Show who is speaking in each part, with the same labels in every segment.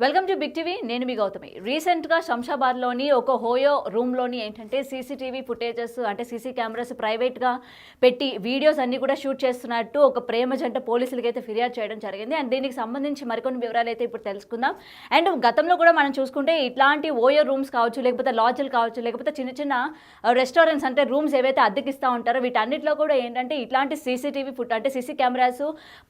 Speaker 1: Welcome big TV నేను మీ గౌతమి. రీసెంట్గా శంషాబాద్లోని ఒక హోయో రూమ్లోని ఏంటంటే సీసీటీవీ ఫుటేజెస్ అంటే సీసీ కెమెరాస్ ప్రైవేట్గా పెట్టి వీడియోస్ అన్ని కూడా షూట్ చేస్తున్నట్టు ఒక ప్రేమ జంట పోలీసులకి అయితే ఫిర్యాదు చేయడం జరిగింది. అండ్ దీనికి సంబంధించి మరికొన్ని వివరాలు అయితే ఇప్పుడు తెలుసుకుందాం. అండ్ గతంలో కూడా మనం చూసుకుంటే ఇట్లాంటి ఓయో రూమ్స్ కావచ్చు లేకపోతే లాడ్జ్లు కావచ్చు లేకపోతే చిన్న చిన్న రెస్టారెంట్స్ అంటే రూమ్స్ ఏవైతే అద్దెకిస్తూ ఉంటారో వీటన్నిటిలో కూడా ఏంటంటే ఇట్లాంటి సీసీటీవీ ఫుట్ అంటే సీసీ కెమెరాస్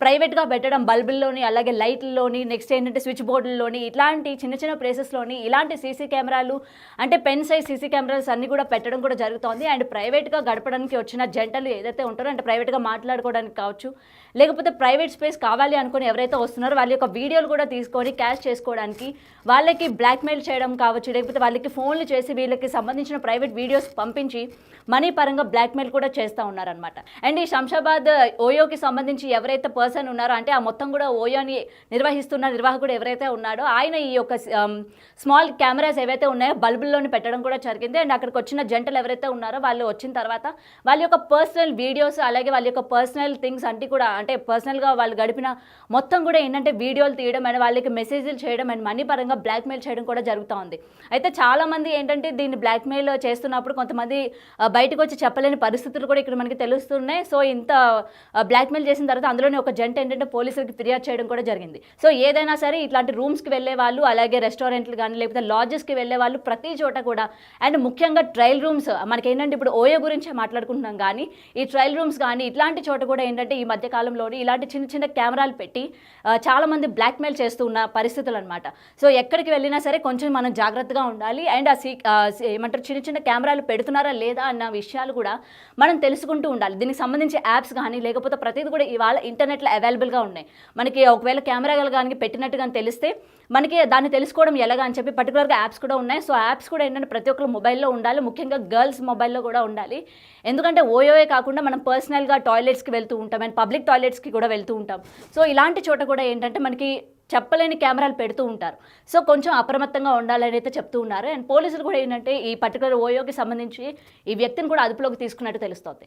Speaker 1: ప్రైవేట్గా పెట్టడం బల్బుల్లోని అలాగే లైట్లలోని నెక్స్ట్ ఏంటంటే స్విచ్ బోర్డుల్లోని ఇట్లాంటి చిన్న చిన్న ప్లేసెస్లోని ఇలాంటి సీసీ కెమెరాలు అంటే పెన్ సైజ్ సీసీ కెమెరాస్ అన్ని కూడా పెట్టడం కూడా జరుగుతోంది. అండ్ ప్రైవేట్గా గడపడానికి వచ్చిన జంటలు ఏదైతే ఉంటారో అంటే ప్రైవేట్గా మాట్లాడుకోవడానికి కావచ్చు లేకపోతే ప్రైవేట్ స్పేస్ కావాలి అనుకుని ఎవరైతే వస్తున్నారో వాళ్ళ యొక్క వీడియోలు కూడా తీసుకొని క్యాష్ చేసుకోవడానికి వాళ్ళకి బ్లాక్మెయిల్ చేయడం కావచ్చు లేకపోతే వాళ్ళకి ఫోన్లు చేసి వీళ్ళకి సంబంధించిన ప్రైవేట్ వీడియోస్ పంపించి మనీ పరంగా బ్లాక్మెయిల్ కూడా చేస్తూ ఉన్నారనమాట అండ్ ఈ శంషాబాద్ ఓయోకి సంబంధించి ఎవరైతే పర్సన్ ఉన్నారో అంటే ఆ మొత్తం కూడా ఓయోని నిర్వహిస్తున్న నిర్వాహకుడు ఎవరైతే ఉన్నాడో ఆయన ఈ యొక్క స్మాల్ కెమెరాస్ ఏవైతే ఉన్నాయో బల్బుల్లోని పెట్టడం కూడా జరిగింది. అండ్ అక్కడికి వచ్చిన జంటలు ఎవరైతే ఉన్నారో వాళ్ళు వచ్చిన తర్వాత వాళ్ళ యొక్క పర్సనల్ వీడియోస్ అలాగే వాళ్ళ యొక్క పర్సనల్ థింగ్స్ అంటే కూడా అంటే పర్సనల్గా వాళ్ళు గడిపిన మొత్తం కూడా ఏంటంటే వీడియోలు తీయడం అండ్ వాళ్ళకి మెసేజ్లు చేయడం అండ్ మనీ పరంగా బ్లాక్మెయిల్ చేయడం కూడా జరుగుతూ ఉంది. అయితే చాలామంది ఏంటంటే దీన్ని బ్లాక్మెయిల్ చేస్తున్నప్పుడు కొంతమంది బయటకు వచ్చి చెప్పలేని పరిస్థితులు కూడా ఇక్కడ మనకి తెలుస్తున్నాయి. సో ఇంత బ్లాక్మెయిల్ చేసిన తర్వాత అందులోనే ఒక జంట ఏంటంటే పోలీసులకు ఫిర్యాదు చేయడం కూడా జరిగింది. సో ఏదైనా సరే ఇట్లాంటి రూమ్స్కి వెళ్ళే వాళ్ళు అలాగే రెస్టారెంట్లు కానీ లేకపోతే లాడ్జెస్కి వెళ్ళే వాళ్ళు ప్రతి చోట కూడా. అండ్ ముఖ్యంగా ట్రయల్ రూమ్స్ మనకి ఏంటంటే ఇప్పుడు ఓయో గురించే మాట్లాడుకుంటున్నాం కానీ ఈ ట్రయల్ రూమ్స్ కానీ ఇట్లాంటి చోట కూడా ఏంటంటే ఈ మధ్య కాలంలోని ఇలాంటి చిన్న చిన్న కెమెరాలు పెట్టి చాలామంది చాలా మంది బ్లాక్మెయిల్ చేస్తూ ఉన్న పరిస్థితులు అనమాట సో ఎక్కడికి వెళ్ళినా సరే కొంచెం మనం జాగ్రత్తగా ఉండాలి. అండ్ ఆ సీ ఆ, సీ- ఏమంటారు చిన్న చిన్న కెమెరాలు పెడుతున్నారా లేదా అన్న విషయాలు కూడా మనం తెలుసుకుంటూ ఉండాలి. దీనికి సంబంధించి యాప్స్ కానీ లేకపోతే ప్రతిదీ కూడా ఇవాళ ఇంటర్నెట్లో అవైలబుల్గా ఉన్నాయి. మనకి ఒకవేళ కెమెరా కానీ పెట్టినట్టు కానీ తెలిస్తే మనకి దాన్ని తెలుసుకోవడం ఎలాగా అని చెప్పి పర్టికులర్గా యాప్స్ కూడా ఉన్నాయి. సో యాప్స్ కూడా ఏంటంటే ప్రతి ఒక్కరు మొబైల్లో ఉండాలి. ముఖ్యంగా గర్ల్స్ మొబైల్లో కూడా ఉండాలి. ఎందుకంటే ఓయోవే కాకుండా మనం పర్సనల్గా టాయిలెట్స్కి వెళ్తూ ఉంటాం అండ్ పబ్లిక్ టాయిలెట్స్కి కూడా వెళ్తూ ఉంటాం. సో ఇలాంటి చోట కూడా ఏంటంటే మనకి చెప్పలేని కెమెరాలు పెడుతూ ఉంటారు. సో కొంచెం అప్రమత్తంగా ఉండాలని అయితే చెప్తూ ఉన్నారు. అండ్ పోలీసులు కూడా ఏంటంటే ఈ పర్టికులర్ ఓయోకి సంబంధించి ఈ వ్యక్తిని కూడా అదుపులోకి తీసుకున్నట్టు తెలుస్తుంది.